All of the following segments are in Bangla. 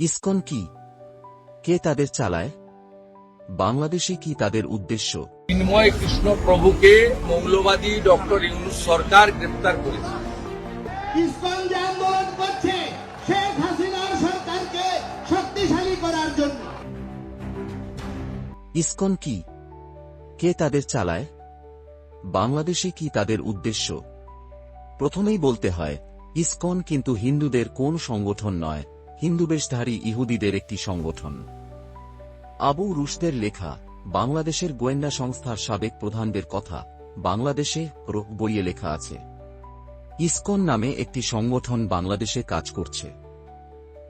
ইসকন কি? কে তাদের চালায়? বাংলাদেশে কি তাদের উদ্দেশ্য? চিন্ময় কৃষ্ণ প্রভুকে মৌলবাদী ডক্টর ইউনুস সরকার গ্রেপ্তার করেছে। ইসকন যে আন্দোলন করছে শেখ হাসিনার সরকারকে শক্তিশালী করার জন্য। ইসকন কি? কে তাদের চালায়? বাংলাদেশে কি তাদের উদ্দেশ্য? প্রথমেই বলতে হয় ইসকন কিন্তু হিন্দুদের কোন সংগঠন নয়। হিন্দুবেশধারী ইহুদিদের একটি সংগঠন। আবু রুশদের লেখা, বাংলাদেশের গোয়েন্দা সংস্থার সাবেক প্রধানদের কথা, বাংলাদেশে রোগ বইয়ে লেখা আছে। ইসকন নামে একটি সংগঠন বাংলাদেশে কাজ করছে।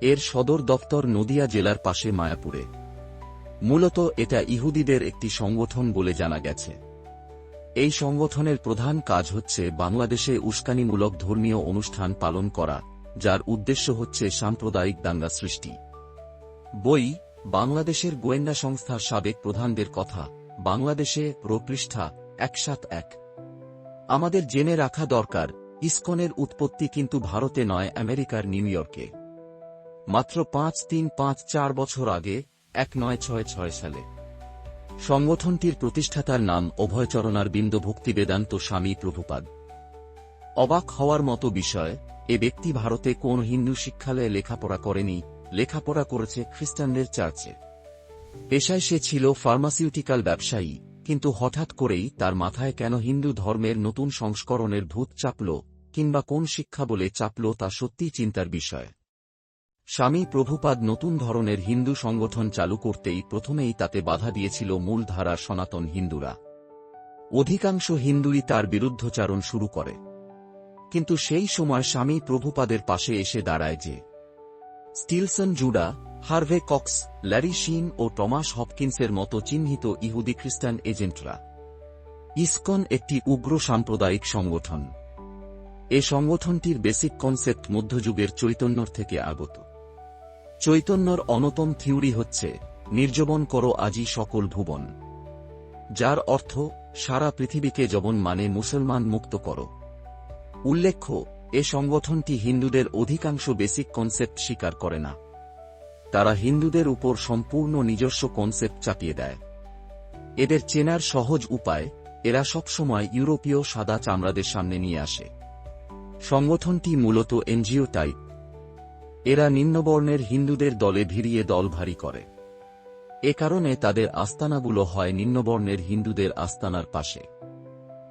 এর সদর দফতর নদিয়া জেলার পাশে মায়াপুরে। মূলত এটা ইহুদিদের একটি সংগঠন বলে জানা গেছে। এই সংগঠনের প্রধান কাজ হচ্ছে বাংলাদেশে উস্কানিমূলক ধর্মীয় অনুষ্ঠান পালন করা যার উদ্দেশ্য হচ্ছে সাম্প্রদায়িক দাঙ্গা সৃষ্টি। বই, বাংলাদেশের গোয়েন্দা সংস্থার সাবেক প্রধানদের কথা, বাংলাদেশে প্রপৃষ্ঠা একসাত এক। আমাদের জেনে রাখা দরকার, ইসকনের উৎপত্তি কিন্তু ভারতে নয়, আমেরিকার নিউ ইয়র্কে। মাত্র পাঁচ তিন পাঁচ চার বছর আগে, এক নয় ছয় ছয় সালে। সংগঠনটির প্রতিষ্ঠাতার নাম অভয়চরণার বিন্দ ভক্তি বেদান্ত স্বামী প্রভুপাদ। অবাক হওয়ার মতো বিষয় এ ব্যক্তি ভারতে কোন হিন্দু শিক্ষালয়ে লেখাপড়া করেনি, লেখাপড়া করেছে খ্রিস্টানদের চার্চে। পেশায় সে ছিল ফার্মাসিউটিক্যাল ব্যবসায়ী, কিন্তু হঠাৎ করেই তার মাথায় কেন হিন্দু ধর্মের নতুন সংস্করণের ভূত চাপল, কিংবা কোন শিক্ষা বলে চাপল তা সত্যিই চিন্তার বিষয়। স্বামী প্রভুপাদ নতুন ধরনের হিন্দু সংগঠন চালু করতেই প্রথমেই তাতে বাধা দিয়েছিল মূলধারার সনাতন হিন্দুরা। অধিকাংশ হিন্দুই তার বিরুদ্ধচারণ শুরু করে। কিন্তু সেই সময় স্বামী প্রভুপাদের পাশে এসে দাঁড়ায় যে Stilson Judah, Harvey Cox, Larry Sheen ও টমাস হপকিন্সের মতো চিহ্নিত ইহুদি খ্রিস্টান এজেন্টরা। ইসকন একটি উগ্র সাম্প্রদায়িক সংগঠন। এ সংগঠনটির বেসিক কনসেপ্ট মধ্যযুগের চৈতন্যর থেকে আগত। চৈতন্যর অনতম থিওরি হচ্ছে, নির্জবন করো আজি সকল ভুবন। যার অর্থ, সারা পৃথিবীকে জবন মানে মুসলমান মুক্ত করো। উল্লেখ্য, এ সংগঠনটি হিন্দুদের অধিকাংশ বেসিক কনসেপ্ট স্বীকার করে না। তারা হিন্দুদের উপর সম্পূর্ণ নিজস্ব কনসেপ্ট চাপিয়ে দেয়। এদের চেনার সহজ উপায়, এরা সবসময় ইউরোপীয় সাদা চামড়াদের সামনে নিয়ে আসে। সংগঠনটি মূলত এনজিও টাইপ। এরা নিম্নবর্ণের হিন্দুদের দলে ভিড়িয়ে দল ভারী করে। এ কারণে তাদের আস্তানাগুলো হয় নিম্নবর্ণের হিন্দুদের আস্তানার পাশে।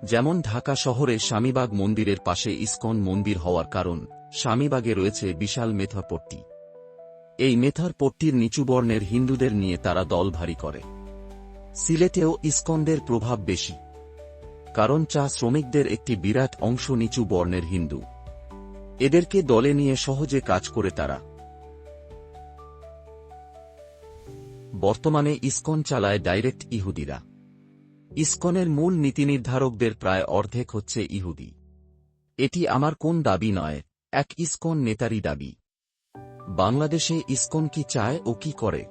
যেমন ঢাকা শহরে স্বামীবাগ মন্দিরের পাশে ইসকন মন্দির হওয়ার কারণ, স্বামীবাগে রয়েছে বিশাল মেথর পট্টি। এই মেথর পট্টির নিচু বর্ণের হিন্দুদের নিয়ে তারা দল ভারী করে। সিলেটেও ইসকনদের প্রভাব বেশি। কারণ চা শ্রমিকদের একটি বিরাট অংশ নিচু বর্ণের হিন্দু। এদেরকে দলে নিয়ে সহজে কাজ করে তারা। বর্তমানে ইসকন চালায় ডাইরেক্ট ইহুদিরা। ইসকনের মূল নীতিনির্ধারকদের প্রায় অর্ধেক হচ্ছে ইহুদি। এটি আমার কোন দাবি নয়, এক ইসকন নেতারই দাবি। বাংলাদেশে ইসকন কি চায় ও কি করে?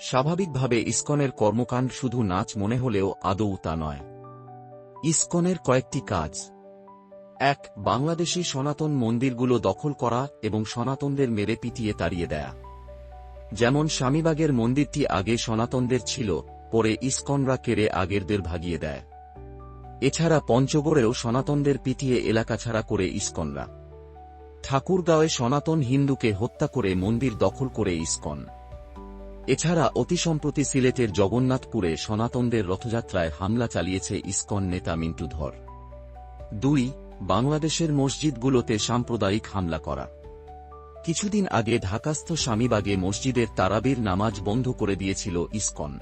স্বাভাবিকভাবে ইসকনের কর্মকাণ্ড শুধু নাচ মনে হলেও আদৌ তা নয়। ইসকনের কয়েকটি কাজ। এক, বাংলাদেশি সনাতন মন্দিরগুলো দখল করা এবং সনাতনদের মেরে পিটিয়ে তাড়িয়ে দেয়া। যেমন স্বামীবাগের মন্দিরটি আগে সনাতনদের ছিল পরে ইস্কনরা কেড়ে আগেরদের ভাগিয়ে দেয়। এছাড়া পঞ্চগড়েও সনাতনদের পিটিয়ে এলাকা ছাড়া করে ইস্কনরা। ঠাকুরগাঁওয়ে সনাতন হিন্দুকে হত্যা করে মন্দির দখল করে ইস্কন। এছাড়া অতি সম্প্রতি সিলেটের জগন্নাথপুরে সনাতনদের রথযাত্রায় হামলা চালিয়েছে ইস্কন নেতা মিন্টু ধর দুই, বাংলাদেশের মসজিদগুলোতে সাম্প্রদায়িক হামলা করা। কিছুদিন আগে ঢাকাস্থ স্বামীবাগে মসজিদের তারাবির নামাজ বন্ধ করে দিয়েছিল ইসকন।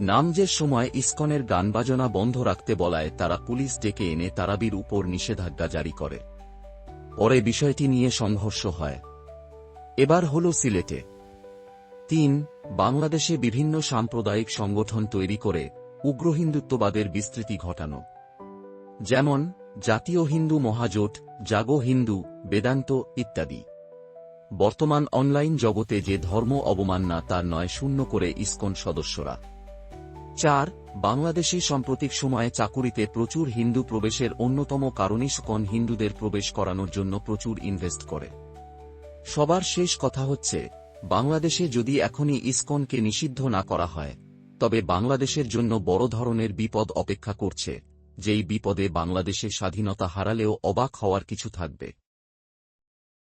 নামজের সময় ইস্কনের গান বাজনা বন্ধ রাখতে বলায় তারা পুলিশ ডেকে এনে তারাবির উপর নিষেধাজ্ঞা জারি করে। পরে বিষয়টি নিয়ে সংঘর্ষ হয়। এবার হল সিলেটে। তিন, বাংলাদেশে বিভিন্ন সাম্প্রদায়িক সংগঠন তৈরি করে উগ্র হিন্দুত্ববাদের বিস্তৃতি ঘটানো। যেমন, জাতীয় হিন্দু মহাজোট, জাগো হিন্দু, বেদান্ত ইত্যাদি। বর্তমান অনলাইন জগতে যে ধর্ম অবমাননা তার নয় শূন্য করে ইস্কন সদস্যরা। চার, বাংলাদেশে সাম্প্রতিক সময়ে চাকুরিতে প্রচুর হিন্দু প্রবেশের অন্যতম কারণ ইসকন হিন্দুদের প্রবেশ করানোর জন্য প্রচুর ইনভেস্ট করে। সবার শেষ কথা হচ্ছে, বাংলাদেশে যদি এখনই ইসকনকে নিষিদ্ধ না করা হয়, তবে বাংলাদেশের জন্য বড় ধরনের বিপদ অপেক্ষা করছে, যেই বিপদে বাংলাদেশে স্বাধীনতা হারালেও অবাক হওয়ার কিছু থাকবে।